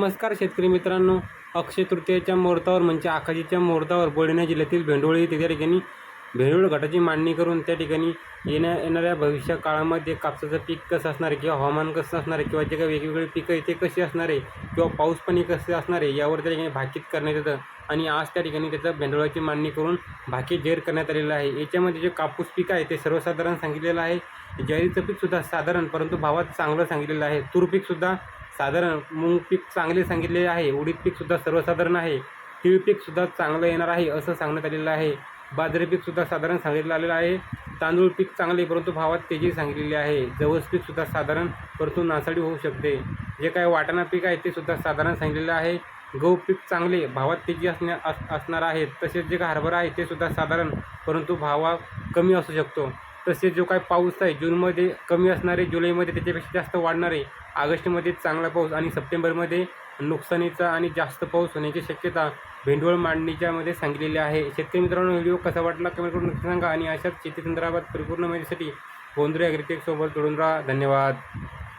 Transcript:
नमस्कार शेतकरी मित्रांनो अक्षय तृतीयेच्या मुहूर्तावर म्हणजे आखाजीच्या मुहूर्तावर बुलढाणा जिल्ह्यातील भेंडोळी येथे त्या ठिकाणी भेंडोळ गटाची मांडणी करून त्या ठिकाणी येण्या येणाऱ्या भविष्य काळामध्ये कापसाचं पीक कसं असणार आहे किंवा हवामान कसं असणार आहे किंवा जे काही वेगवेगळे पिकं आहे ते कशी असणार आहे किंवा पाऊस पाणी कसे असणार आहे यावर त्या ठिकाणी भाकीत करण्यात येतं. आणि आज त्या ठिकाणी त्याचं भेंडोळाची मांडणी करून भाकीत जाहीर करण्यात आलेलं आहे. याच्यामध्ये जे कापूस पीक आहे ते सर्वसाधारण सांगितलेलं आहे. ज्वारीचं पीकसुद्धा साधारण परंतु भावात चांगलं सांगितलेलं आहे. तूर पीकसुद्धा साधारण मूग पीक चांगले सांगितलेले आहे उडीद पीकसुद्धा सर्वसाधारण आहे तीळ पीकसुद्धा चांगलं येणार आहे असं सांगण्यात आलेलं आहे. बाजरी पीकसुद्धा साधारण सांगितलं आलेलं आहे. तांदूळ पीक चांगले परंतु भावात तेजी सांगितलेली आहे. जवस पीकसुद्धा साधारण परंतु नासाडी होऊ शकते. जे काय वाटाणा पीक आहे ते सुद्धा साधारण सांगितलेलं आहे. गहू पीक चांगले भावात तेजी असण्या अस असणार आहे. तसेच जे काय हरभरा आहे ते सुद्धा साधारण परंतु भावा कमी असू शकतो. तसेच जो काय पाऊस आहे जूनमध्ये कमी असणारे जुलैमध्ये त्याच्यापेक्षा जास्त वाढणारे ऑगस्टमध्ये चांगला पाऊस आणि सप्टेंबरमध्ये नुकसानीचा आणि जास्त पाऊस होण्याची शक्यता भेंडवळ मांडणीच्यामध्ये सांगितलेली आहे. शेतकरी मित्रांनो व्हिडिओ कसा वाटला कमेंट करून नक्की सांगा आणि अशाच शेती संदर्भात परिपूर्ण माहितीसाठी गोंधळे अग्रिटेकसोबत जोडून राहा. धन्यवाद.